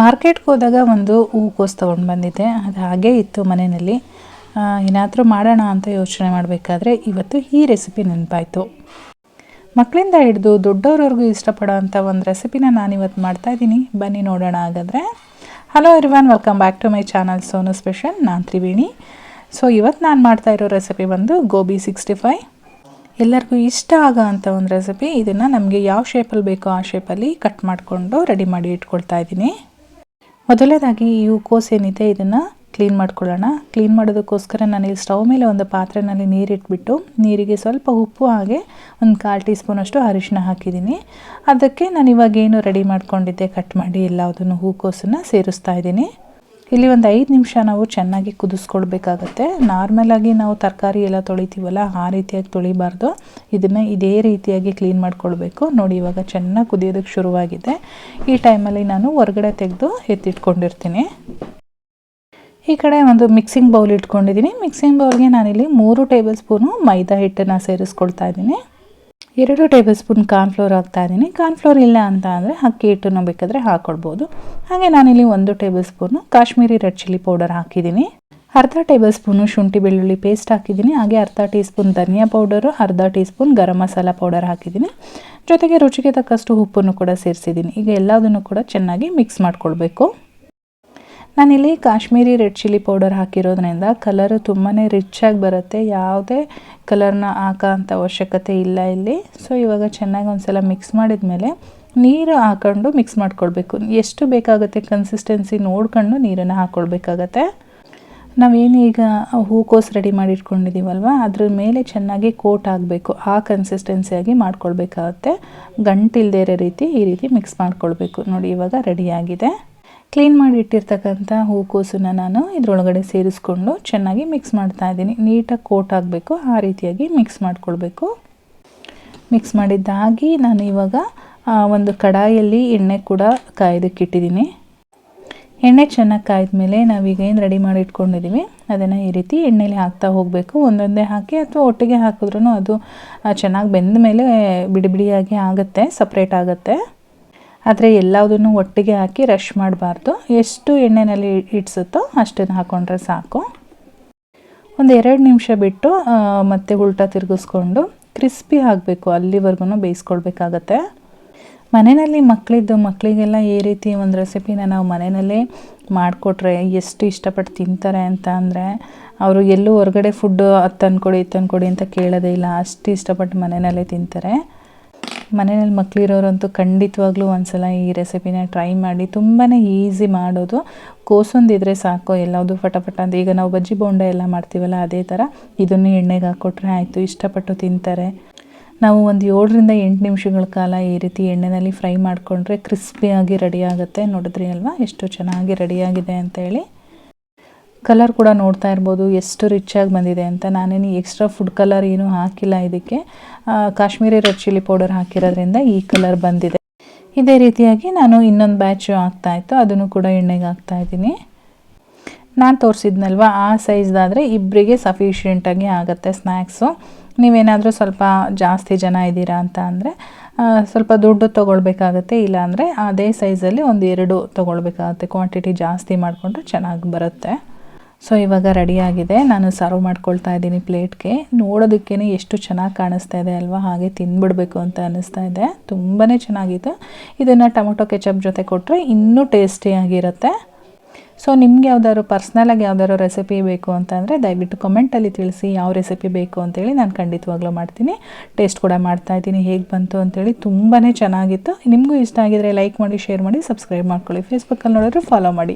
ಮಾರ್ಕೆಟ್ಗೆ ಹೋದಾಗ ಒಂದು ಹೂಕೋಸು ತೊಗೊಂಡು ಬಂದಿದ್ದೆ. ಅದು ಹಾಗೇ ಇತ್ತು ಮನೆಯಲ್ಲಿ. ಏನಾದರೂ ಮಾಡೋಣ ಅಂತ ಯೋಚನೆ ಮಾಡಬೇಕಾದ್ರೆ ಇವತ್ತು ಈ ರೆಸಿಪಿ ನೆನಪಾಯಿತು. ಮಕ್ಕಳಿಂದ ಹಿಡಿದು ದೊಡ್ಡವ್ರವ್ರಿಗೂ ಇಷ್ಟಪಡೋ ಅಂಥ ಒಂದು ರೆಸಿಪಿನ ನಾನು ಇವತ್ತು ಮಾಡ್ತಾ ಮಾಡ್ತಾಯಿದ್ದೀನಿ ಬನ್ನಿ ನೋಡೋಣ ಹಾಗಾದರೆ. Hello everyone welcome back to my channel Sonu special ನಾನು ತ್ರಿವೇಣಿ. ಸೊ ಇವತ್ತು ನಾನು ಮಾಡ್ತಾ ಇರೋ ರೆಸಿಪಿ ಬಂದು ಗೋಬಿ ಸಿಕ್ಸ್ಟಿ ಫೈ ಎಲ್ಲರಿಗೂ ಇಷ್ಟ ಆಗೋ ಅಂಥ ಒಂದು ರೆಸಿಪಿ ಇದನ್ನು ನಮಗೆ ಯಾವ ಶೇಪಲ್ಲಿ ಬೇಕೋ ಆ ಶೇಪಲ್ಲಿ ಕಟ್ ಮಾಡಿಕೊಂಡು ರೆಡಿ ಮಾಡಿ ಇಟ್ಕೊಳ್ತಾ ಇದ್ದೀನಿ. ಮೊದಲನೇದಾಗಿ ಈ ಹೂಕೋಸ್ ಏನಿದೆ, ಇದನ್ನು ಕ್ಲೀನ್ ಮಾಡ್ಕೊಳ್ಳೋಣ. ಕ್ಲೀನ್ ಮಾಡೋದಕ್ಕೋಸ್ಕರ ನಾನು ಇಲ್ಲಿ ಸ್ಟವ್ ಮೇಲೆ ಒಂದು ಪಾತ್ರೆನಲ್ಲಿ ನೀರಿಟ್ಬಿಟ್ಟು, ನೀರಿಗೆ ಸ್ವಲ್ಪ ಉಪ್ಪು ಹಾಗೆ ಒಂದು ಕಾಲು ಟೀ ಸ್ಪೂನಷ್ಟು ಅರಿಶಿನ ಹಾಕಿದ್ದೀನಿ. ಅದಕ್ಕೆ ನಾನು ಇವಾಗ ಏನು ರೆಡಿ ಮಾಡ್ಕೊಂಡಿದ್ದೆ ಕಟ್ ಮಾಡಿ ಎಲ್ಲದನ್ನು ಹೂಕೋಸನ್ನು ಸೇರಿಸ್ತಾ ಇದ್ದೀನಿ. ಇಲ್ಲಿ ಒಂದು ಐದು ನಿಮಿಷ ನಾವು ಚೆನ್ನಾಗಿ ಕುದಿಸ್ಕೊಳ್ಬೇಕಾಗತ್ತೆ. ನಾರ್ಮಲಾಗಿ ನಾವು ತರಕಾರಿ ಎಲ್ಲ ತೊಳಿತೀವಲ್ಲ, ಆ ರೀತಿಯಾಗಿ ತೊಳಿಬಾರ್ದು. ಇದನ್ನು ಇದೇ ರೀತಿಯಾಗಿ ಕ್ಲೀನ್ ಮಾಡ್ಕೊಳ್ಬೇಕು. ನೋಡಿ, ಇವಾಗ ಚೆನ್ನಾಗಿ ಕುದಿಯೋದಕ್ಕೆ ಶುರುವಾಗಿದೆ. ಈ ಟೈಮಲ್ಲಿ ನಾನು ಹೊರಗಡೆ ತೆಗೆದು ಎತ್ತಿಟ್ಕೊಂಡಿರ್ತೀನಿ. ಈ ಕಡೆ ಒಂದು ಮಿಕ್ಸಿಂಗ್ ಬೌಲ್ ಇಟ್ಕೊಂಡಿದ್ದೀನಿ. ಮಿಕ್ಸಿಂಗ್ ಬೌಲ್ಗೆ ನಾನಿಲ್ಲಿ ಮೂರು ಟೇಬಲ್ ಸ್ಪೂನು ಮೈದಾ ಹಿಟ್ಟನ್ನು ಸೇರಿಸ್ಕೊಳ್ತಾ ಇದ್ದೀನಿ. ಎರಡು ಟೇಬಲ್ ಸ್ಪೂನ್ ಕಾರ್ನ್ಫ್ಲೋರ್ ಹಾಕ್ತಾ ಇದ್ದೀನಿ. ಕಾರ್ನ್ಫ್ಲೋರ್ ಇಲ್ಲ ಅಂತ ಅಂದರೆ ಅಕ್ಕಿ ಹಿಟ್ಟನ್ನು ಬೇಕಾದರೆ ಹಾಕ್ಕೊಡ್ಬೋದು ಹಾಗೆ ನಾನಿಲ್ಲಿ ಒಂದು tablespoon Kashmiri red chilli powder ಹಾಕಿದ್ದೀನಿ. ಅರ್ಧ ಟೇಬಲ್ ಸ್ಪೂನು ಶುಂಠಿ ಬೆಳ್ಳುಳ್ಳಿ ಪೇಸ್ಟ್ ಹಾಕಿದ್ದೀನಿ. ಹಾಗೆ ಅರ್ಧ ಟೀ ಸ್ಪೂನ್ ಧನಿಯಾ ಪೌಡರು ಅರ್ಧ teaspoon garam masala powder ಹಾಕಿದ್ದೀನಿ. ಜೊತೆಗೆ ರುಚಿಗೆ ತಕ್ಕಷ್ಟು ಉಪ್ಪನ್ನು ಕೂಡ ಸೇರಿಸಿದ್ದೀನಿ. ಈಗ ಎಲ್ಲದನ್ನು ಕೂಡ ಚೆನ್ನಾಗಿ ಮಿಕ್ಸ್ ಮಾಡ್ಕೊಳ್ಬೇಕು. ನಾನಿಲ್ಲಿ ಕಾಶ್ಮೀರಿ ರೆಡ್ ಚಿಲ್ಲಿ ಪೌಡರ್ ಹಾಕಿರೋದ್ರಿಂದ ಕಲರು ತುಂಬಾ ರಿಚಾಗಿ ಬರುತ್ತೆ. ಯಾವುದೇ ಕಲರ್ನ ಹಾಕೋ ಅಂಥ ಅವಶ್ಯಕತೆ ಇಲ್ಲ ಇಲ್ಲಿ. ಸೊ ಇವಾಗ ಚೆನ್ನಾಗಿ ಒಂದು ಸಲ ಮಿಕ್ಸ್ ಮಾಡಿದ ಮೇಲೆ ನೀರು ಹಾಕೊಂಡು ಮಿಕ್ಸ್ ಮಾಡ್ಕೊಳ್ಬೇಕು. ಎಷ್ಟು ಬೇಕಾಗುತ್ತೆ ಕನ್ಸಿಸ್ಟೆನ್ಸಿ ನೋಡ್ಕೊಂಡು ನೀರನ್ನು ಹಾಕ್ಕೊಳ್ಬೇಕಾಗತ್ತೆ ನಾವೇನು ಈಗ ಹೂಕೋಸು ರೆಡಿ ಮಾಡಿಟ್ಕೊಂಡಿದ್ದೀವಲ್ವ ಅದ್ರ ಮೇಲೆ ಚೆನ್ನಾಗಿ ಕೋಟ್ ಆಗಬೇಕು ಆ ಕನ್ಸಿಸ್ಟೆನ್ಸಿಯಾಗಿ ಮಾಡ್ಕೊಳ್ಬೇಕಾಗತ್ತೆ. ಗಂಟಿಲ್ದೇ ಇರೋ ರೀತಿ ಈ ರೀತಿ ಮಿಕ್ಸ್ ಮಾಡ್ಕೊಳ್ಬೇಕು. ನೋಡಿ, ಇವಾಗ ರೆಡಿಯಾಗಿದೆ ಕ್ಲೀನ್ ಮಾಡಿ ಇಟ್ಟಿರ್ತಕ್ಕಂಥ ಹೂಕೋಸನ್ನು ನಾನು ಇದರೊಳಗಡೆ ಸೇರಿಸ್ಕೊಂಡು ಚೆನ್ನಾಗಿ ಮಿಕ್ಸ್ ಮಾಡ್ತಾ ಇದ್ದೀನಿ. ನೀಟಾಗಿ ಕೋಟ್ ಆಗಬೇಕು, ಆ ರೀತಿಯಾಗಿ ಮಿಕ್ಸ್ ಮಾಡ್ಕೊಳ್ಬೇಕು. ಮಿಕ್ಸ್ ಮಾಡಿದ್ದಾಗಿ ನಾನು ಇವಾಗ ಒಂದು ಕಡಾಯಲ್ಲಿ ಎಣ್ಣೆ ಕೂಡ ಕಾಯ್ದಕ್ಕಿಟ್ಟಿದ್ದೀನಿ ಎಣ್ಣೆ ಚೆನ್ನಾಗಿ ಕಾಯ್ದ ಮೇಲೆ ನಾವೀಗ ಏನು ರೆಡಿ ಮಾಡಿ ಇಟ್ಕೊಂಡಿದ್ದೀವಿ ಅದನ್ನು ಈ ರೀತಿ ಎಣ್ಣೆಲಿ ಹಾಕ್ತಾ ಹೋಗಬೇಕು. ಒಂದೊಂದೇ ಹಾಕಿ ಅಥವಾ ಒಟ್ಟಿಗೆ ಹಾಕಿದ್ರೂ ಅದು ಚೆನ್ನಾಗಿ ಬೆಂದ ಮೇಲೆ ಬಿಡಿ ಬಿಡಿಯಾಗಿ ಆಗುತ್ತೆ ಸಪ್ರೇಟ್ ಆಗುತ್ತೆ. ಆದರೆ ಎಲ್ಲದನ್ನು ಒಟ್ಟಿಗೆ ಹಾಕಿ ರಶ್ ಮಾಡಬಾರ್ದು. ಎಷ್ಟು ಎಣ್ಣೆಯಲ್ಲಿ ಇಡ್ಸುತ್ತೋ ಅಷ್ಟನ್ನು ಹಾಕ್ಕೊಂಡ್ರೆ ಸಾಕು. ಒಂದು ಎರಡು ನಿಮಿಷ ಬಿಟ್ಟು ಮತ್ತೆ ಉಲ್ಟಾ ತಿರುಗಿಸ್ಕೊಂಡು ಕ್ರಿಸ್ಪಿ ಆಗಬೇಕು. ಅಲ್ಲಿವರೆಗೂ ಬೇಯಿಸ್ಕೊಳ್ಬೇಕಾಗತ್ತೆ. ಮನೆಯಲ್ಲಿ ಮಕ್ಕಳಿದ್ದು ಮಕ್ಕಳಿಗೆಲ್ಲ ಈ ರೀತಿ ಒಂದು ರೆಸಿಪಿನ ನಾವು ಮನೆಯಲ್ಲೇ ಮಾಡಿಕೊಟ್ರೆ ಎಷ್ಟು ಇಷ್ಟಪಟ್ಟು ತಿಂತಾರೆ ಅಂತ ಅಂದರೆ, ಅವರು ಎಲ್ಲೂ ಹೊರಗಡೆ ಫುಡ್ಡು ಅದು ತಂದ್ಕೊಡಿ ತಂದ್ಕೊಡಿ ಅಂತ ಕೇಳೋದೇ ಇಲ್ಲ. ಅಷ್ಟು ಇಷ್ಟಪಟ್ಟು ಮನೆಯಲ್ಲೇ ತಿಂತಾರೆ. ಮನೆಯಲ್ಲಿ ಮಕ್ಕಳಿರೋರಂತೂ ಖಂಡಿತವಾಗ್ಲೂ ಒಂದ್ಸಲ ಈ ರೆಸಿಪಿನ ಟ್ರೈ ಮಾಡಿ. ತುಂಬಾ ಈಸಿ ಮಾಡೋದು. ಕೋಸೊಂದಿದ್ರೆ ಸಾಕು ಎಲ್ಲವುದು ಫಟಫಟ ಅಂತ. ಈಗ ನಾವು ಬಜ್ಜಿ ಬೋಂಡ ಎಲ್ಲ ಮಾಡ್ತೀವಲ್ಲ, ಅದೇ ಥರ ಇದನ್ನು ಎಣ್ಣೆಗೆ ಹಾಕ್ಕೊಟ್ರೆ ಆಯಿತು, ಇಷ್ಟಪಟ್ಟು ತಿಂತಾರೆ. ನಾವು ಒಂದು ಏಳರಿಂದ ಎಂಟು ನಿಮಿಷಗಳ ಕಾಲ ಈ ರೀತಿ ಎಣ್ಣೆಯಲ್ಲಿ ಫ್ರೈ ಮಾಡಿಕೊಂಡ್ರೆ ಕ್ರಿಸ್ಪಿಯಾಗಿ ರೆಡಿ ಆಗುತ್ತೆ. ನೋಡಿದ್ರಿ ಅಲ್ವಾ? ಎಷ್ಟು ಚೆನ್ನಾಗಿ ರೆಡಿಯಾಗಿದೆ ಅಂತ ಹೇಳಿ ಕಲರ್ ಕೂಡ ನೋಡ್ತಾ ಇರ್ಬೋದು, ಎಷ್ಟು ರಿಚಾಗಿ ಬಂದಿದೆ ಅಂತ. ನಾನೇನು ಎಕ್ಸ್ಟ್ರಾ ಫುಡ್ ಕಲರ್ ಏನೂ ಹಾಕಿಲ್ಲ ಇದಕ್ಕೆ. ಕಾಶ್ಮೀರಿ ರೆಡ್ ಚಿಲ್ಲಿ ಪೌಡರ್ ಹಾಕಿರೋದ್ರಿಂದ ಈ ಕಲರ್ ಬಂದಿದೆ. ಇದೇ ರೀತಿಯಾಗಿ ನಾನು ಇನ್ನೊಂದು ಬ್ಯಾಚು ಹಾಕ್ತಾಯಿತ್ತು ಅದನ್ನು ಕೂಡ ಎಣ್ಣೆಗೆ ಹಾಕ್ತಾ ಇದ್ದೀನಿ. ನಾನು ತೋರಿಸಿದ್ನಲ್ವ, ಆ ಸೈಜ್ದಾದರೆ ಇಬ್ಬರಿಗೆ ಸಫಿಷಿಯೆಂಟಾಗಿ ಆಗುತ್ತೆ ಸ್ನ್ಯಾಕ್ಸು ನೀವೇನಾದರೂ ಸ್ವಲ್ಪ ಜಾಸ್ತಿ ಜನ ಇದ್ದೀರಾ ಅಂತ ಅಂದರೆ ಸ್ವಲ್ಪ ದುಡ್ಡು ತೊಗೊಳ್ಬೇಕಾಗತ್ತೆ ಇಲ್ಲಾಂದರೆ ಅದೇ ಸೈಜಲ್ಲಿ ಒಂದು ಎರಡು ತೊಗೊಳ್ಬೇಕಾಗತ್ತೆ. ಕ್ವಾಂಟಿಟಿ ಜಾಸ್ತಿ ಮಾಡಿಕೊಂಡ್ರೆ ಚೆನ್ನಾಗಿ ಬರುತ್ತೆ. ಸೊ ಇವಾಗ ರೆಡಿಯಾಗಿದೆ ನಾನು ಸರ್ವ್ ಮಾಡ್ಕೊಳ್ತಾ ಇದ್ದೀನಿ ಪ್ಲೇಟ್ಗೆ ನೋಡೋದಕ್ಕೇ ಎಷ್ಟು ಚೆನ್ನಾಗಿ ಕಾಣಿಸ್ತಾ ಇದೆ ಅಲ್ವಾ? ಹಾಗೆ ತಿನ್ಬಿಡ್ಬೇಕು ಅಂತ ಅನ್ನಿಸ್ತಾ ಇದೆ. ತುಂಬಾ ಚೆನ್ನಾಗಿತ್ತು. ಇದನ್ನು ಟೊಮೊಟೊ ಕೆಚಪ್ ಜೊತೆ ಕೊಟ್ಟರೆ ಇನ್ನೂ ಟೇಸ್ಟಿಯಾಗಿರುತ್ತೆ ಸೊ ನಿಮ್ಗೆ ಯಾವ್ದಾದ್ರು ಪರ್ಸ್ನಲಾಗಿ ಯಾವ್ದಾದ್ರು ರೆಸಿಪಿ ಬೇಕು ಅಂತಂದರೆ ದಯವಿಟ್ಟು ಕಮೆಂಟಲ್ಲಿ ತಿಳಿಸಿ ಯಾವ ರೆಸಿಪಿ ಬೇಕು ಅಂತೇಳಿ ನಾನು ಖಂಡಿತವಾಗ್ಲೂ ಮಾಡ್ತೀನಿ. ಟೇಸ್ಟ್ ಕೂಡ ಮಾಡ್ತಾ ಇದ್ದೀನಿ ಹೇಗೆ ಬಂತು ಅಂತೇಳಿ. ತುಂಬಾ ಚೆನ್ನಾಗಿತ್ತು. ನಿಮಗೂ ಇಷ್ಟ ಆಗಿದರೆ ಲೈಕ್ ಮಾಡಿ ಶೇರ್ ಮಾಡಿ ಸಬ್ಸ್ಕ್ರೈಬ್ ಮಾಡ್ಕೊಳ್ಳಿ. ಫೇಸ್ಬುಕ್ಕಲ್ಲಿ ನೋಡಿದ್ರೆ ಫಾಲೋ ಮಾಡಿ.